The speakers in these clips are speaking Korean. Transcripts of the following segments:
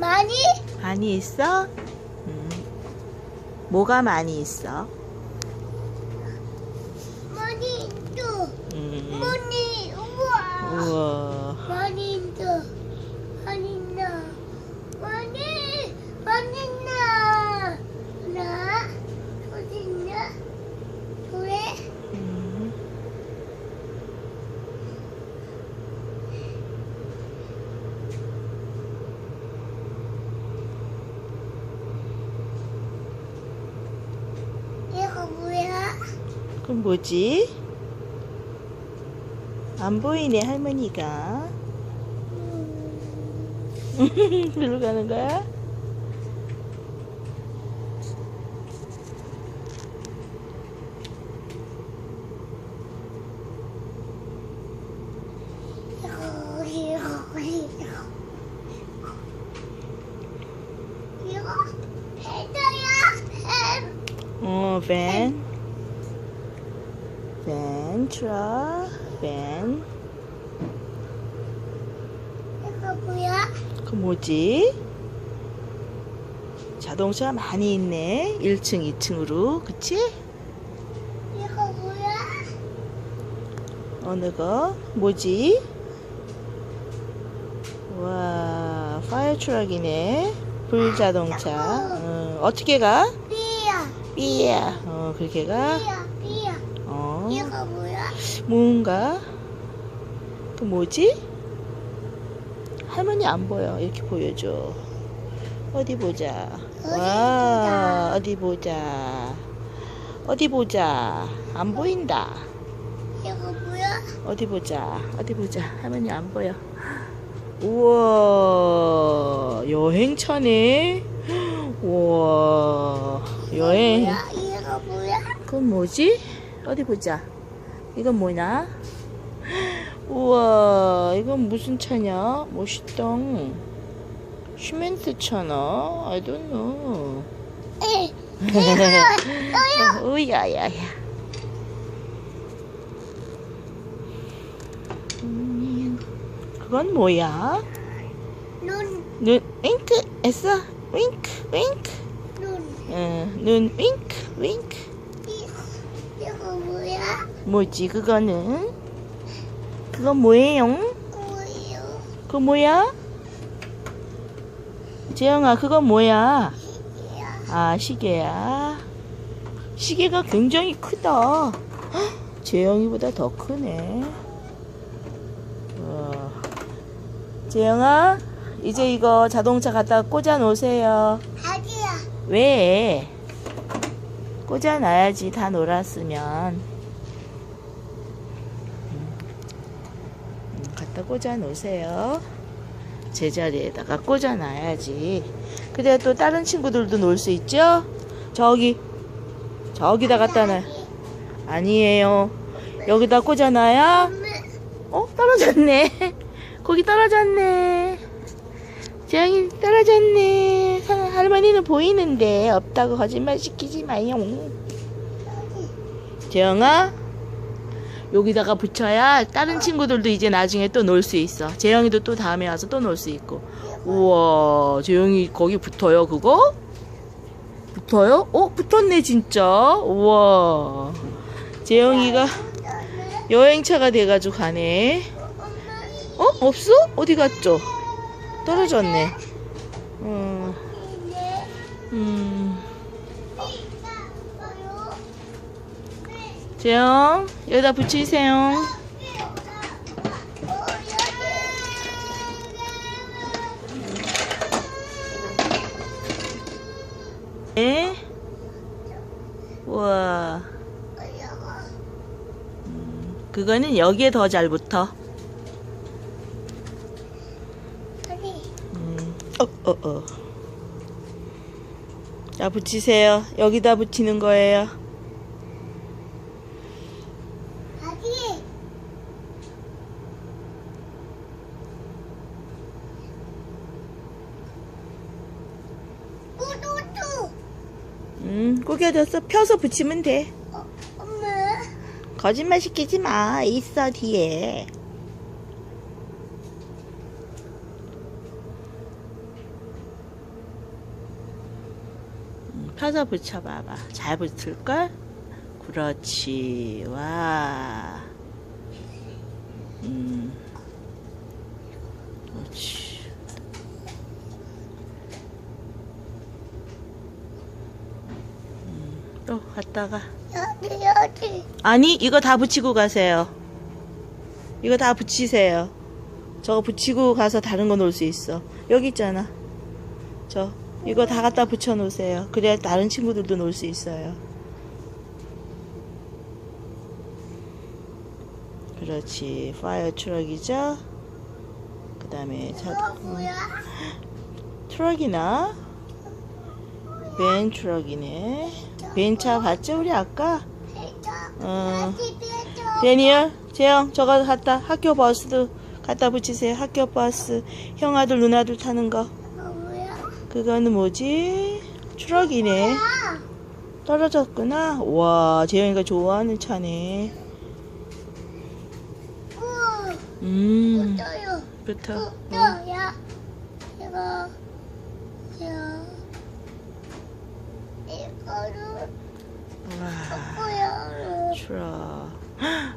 많이? 많이 있어? 음. 뭐가 많이 있어? 많이 또 음. 많이 우와 우와. 많이 또 많이 나 많이 많이 나 하나 어딨냐 그래 음. 얘가 뭐야? 그럼 뭐지? 안 보이네 할머니가. 음, 글로 가는 거야? 이거 이거 이거 이거 해줘야 햄 어, 밴. 밴, 트라, 밴. 이거 뭐야? 그 뭐지? 자동차가 많이 있네. 1층, 2층으로. 그치? 이거 뭐야? 어느 거? 뭐지? 와, 파이어 트럭이네. 불자동차. 어, 어떻게 가? 삐야 삐야. 어, 그렇게 가? 삐야 어? 뭔가? 그 뭐지? 할머니 안 보여. 이렇게 보여줘. 어디 보자. 와, 어디 보자. 어디 보자. 안 보인다. 이거 뭐야? 어디 보자. 어디 보자. 할머니 안 보여. 우와, 여행차네. 우와, 여행. 뭐야? 이거 뭐야? 그건 뭐지? 어디 보자. 이건 뭐냐? 우와, 이건 무슨 차냐? 멋있다. 시멘트 차나? I don't know. 음, 그건 뭐야? 눈, 눈 윙크 했어? 윙크 윙크. 눈. 응, 눈 윙크 윙크. 뭐지 그거는? 그건 뭐예요? 뭐예요? 그거 뭐야? 재영아 그건 뭐야? 이야. 아 시계야. 시계가 굉장히 크다. 헉, 재영이보다 더 크네. 와. 재영아 이제 이거 자동차 갖다 꽂아 놓으세요. 아기야. 왜? 꽂아 놔야지 다 놀았으면. 음, 음, 갖다 꽂아 놓으세요. 제자리에다가 꽂아 놔야지. 그래야 또 다른 친구들도 놀 수 있죠? 저기, 저기다 갖다 놔. 아니에요. 여기다 꽂아 놔야, 어? 떨어졌네. 거기 떨어졌네. 재영이 떨어졌네. 하- 할머니는 보이는데 없다고 거짓말 시키지 마요. 재영아, 여기다가 붙여야 다른 친구들도 이제 나중에 또 놀 수 있어. 재영이도 또 다음에 와서 또 놀 수 있고. 우와, 재영이 거기 붙어요, 그거? 붙어요? 어, 붙었네, 진짜. 우와. 재영이가 여행차가 돼가지고 가네. 어? 없어? 어디 갔죠? 떨어졌네. 음, 이제 음. 재영, 여기다 붙이세요. 네. 우와. 그거는 여기에 더 잘 붙어. 음. 어, 어, 어. 자, 붙이세요. 여기다 붙이는 거예요. 붙여졌어. 펴서 붙이면 돼. 어, 엄마. 거짓말 시키지 마. 있어, 뒤에. 음, 펴서 붙여봐봐. 잘 붙을걸? 그렇지. 와. 음. 또 갔다가. 여기 여기 아니, 이거 다 붙이고 가세요. 이거 다 붙이세요. 저거 붙이고 가서 다른 거 놓을 수 있어. 여기 있잖아. 저, 이거 다 갖다 붙여 놓으세요. 그래야 다른 친구들도 놓을 수 있어요. 그렇지. 파이어 트럭이죠? 그 다음에 자, 뭐야? 트럭이나? 벤 트럭이네. 벤차 봤죠? 우리 아까? 어. 데니얼, 재영, 저거 갖다 학교 버스도 갖다 붙이세요. 학교 버스. 형 아들, 누나들 타는 거. 그거는 뭐지? 트럭이네. 아, 떨어졌구나. 와, 재영이가 좋아하는 차네. 우, 음, 떠요. 붙어. 우, 떠야. 이거, 이거, 이거를 와,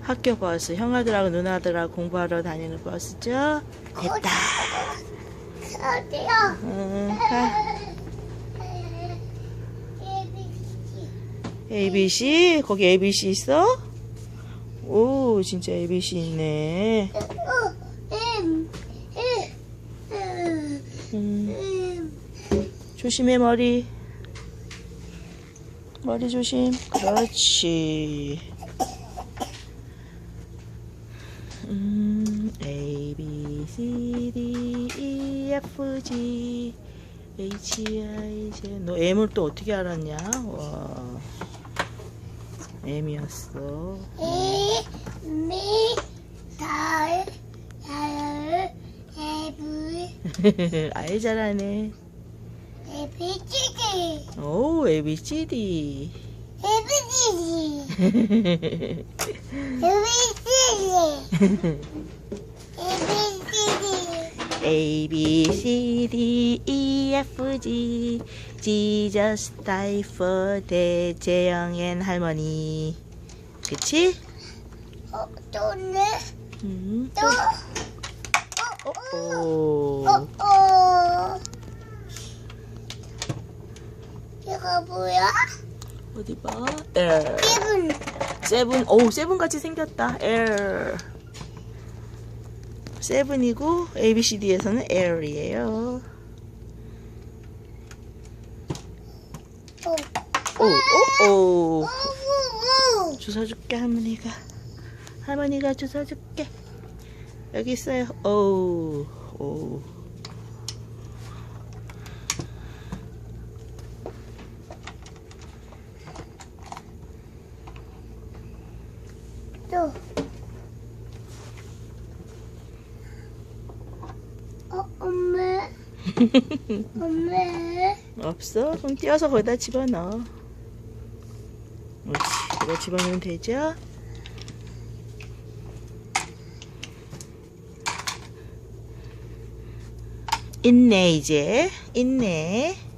학교 버스. 형아들하고 누나들하고 공부하러 다니는 버스죠? 됐다. 어디요? 응, 가. ABC? 거기 ABC 있어? 오, 진짜 ABC 있네. 음, 조심해, 머리. 머리 조심. 그렇지. 음, A, B, C, D, E, F, G, H, I, J. 너 M을 또 어떻게 알았냐? 와. M이었어. 아이 잘하네. 오, A, B, C, D. A, B, C, D, E, F, G. Jesus die for 대재영앤 할머니. 그치? 어, 또네? 음. 또? 오. 어, 어. 이거 뭐야? 어디 봐. L. 기분. 세븐. 오, 세븐 같이 생겼다. L. 세븐이고 A, B, C, D에서는 L이에요. 어. 오, 오, 오. 오, 오, 오. 주워 줄게 할머니가. 할머니가 주워 줄게. 여기 있어요. 오. 오. 또. 어, 엄마. 엄마. 없어? 그럼 띄어서 거기다 집어넣어. 옳지. 이거 집어넣으면 되죠? 있네, 이제. 있네.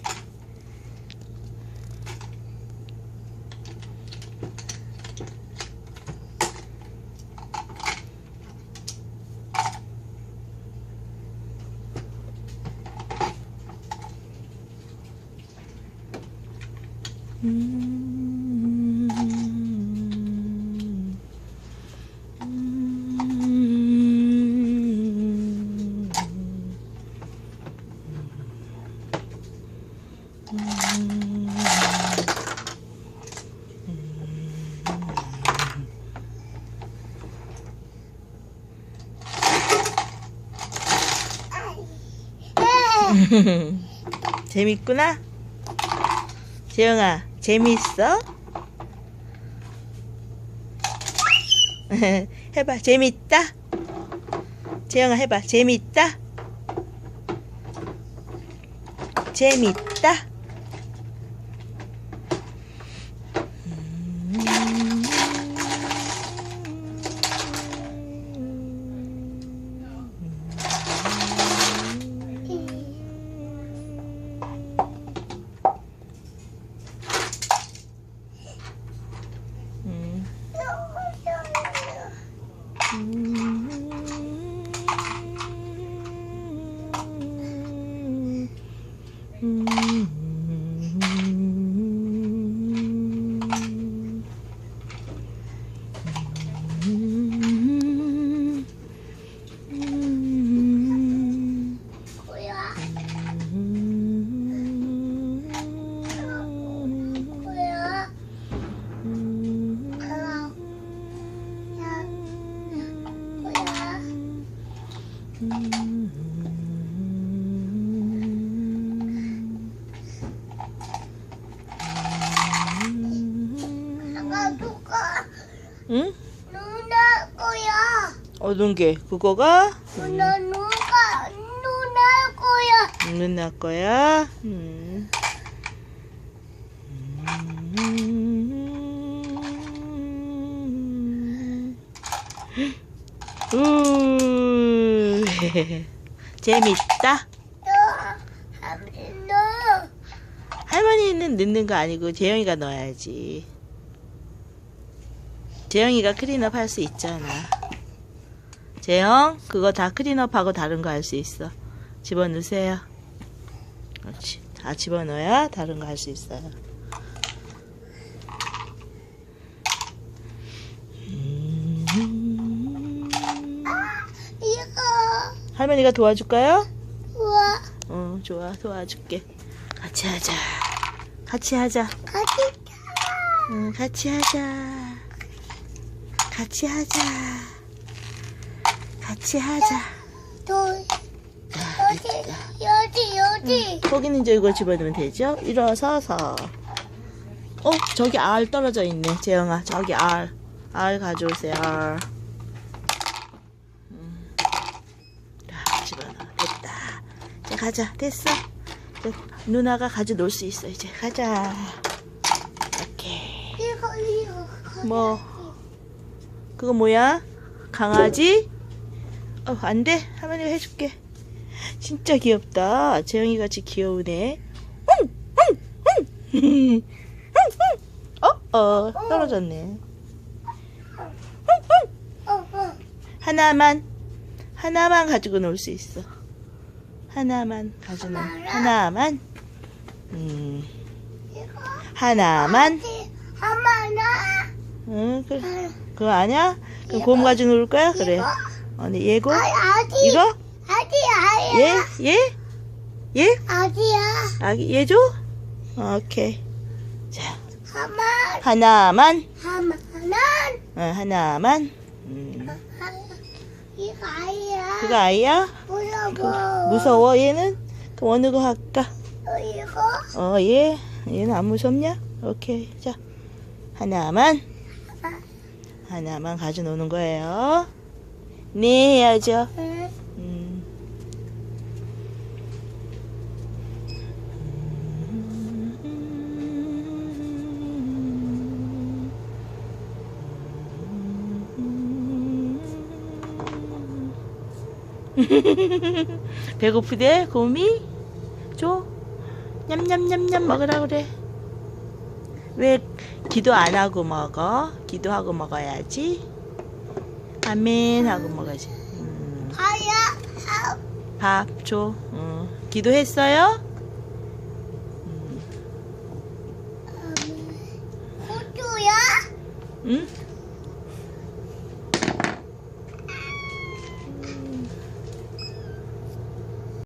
재밌구나. 재영아, 재밌어? 해봐, 재밌다. 재영아, 해봐, 재밌다. 재밌다. Mm-hmm. 어떤 게? 그거가 누나 누가 누나 거야. 누나 거야. 음. 음. 우. 재밌다. 너 하면 너. 할머니는 넣는 거 아니고 재영이가 넣어야지. 재영이가 클린업 할 수 있잖아. 재영, 그거 다 클린업하고 다른 거 할 수 있어. 집어넣으세요. 그렇지. 다 집어넣어야 다른 거 할 수 있어요. 음. 이거 할머니가 도와줄까요? 우와 어, 좋아. 도와줄게. 같이 하자. 같이 하자. 같이 응, 같이 하자. 같이 하자. 같이 하자. 또 자, 여기 여기 여기 거기는 이제 이걸 집어넣으면 되죠? 일어서서. 어, 저기 알 떨어져 있네. 재영아, 저기 알. 알 가져오세요, 알. 음. 자, 집어넣어. 됐다. 이제 가자. 됐어. 이제 누나가 가져 놀 수 있어. 이제 가자. 오케이. 이거 이거 뭐 그거 뭐야? 강아지? 어, 안 돼. 할머니가 해줄게. 진짜 귀엽다. 재영이 같이 귀여우네. 어, 어, 떨어졌네. 어, 어. 하나만, 하나만 가지고 놀 수 있어. 하나만 가지고 놀. 하나만. 음, 하나만. 하마나 응, 그래. 그거 아니야? 그럼 곰 가지고 놀 거야? 그래. 언니 얘고? 아, 아기 이거? 아기 아야 얘? 얘? 얘? 아기야 아기 얘 줘? 오케이. 자, 하마 하나만. 하마는 어, 하나만. 음. 이거 아이야 그거 아이야? 무서워 무서워 얘는? 그럼 어느 거 할까? 어, 이거 어, 얘. 얘는 안 무섭냐? 오케이. 자, 하나만. 하나만 가져 노는 거예요. 네, 해야죠. 응. 음. 배고프대 곰이 줘 냠냠냠냠 먹으라 그래 왜 기도 안 하고 먹어 기도하고 먹어야지 아멘 하고 먹어야지 음. 아야 아, 밥 줘. 어. 기도했어요? 호주야 응?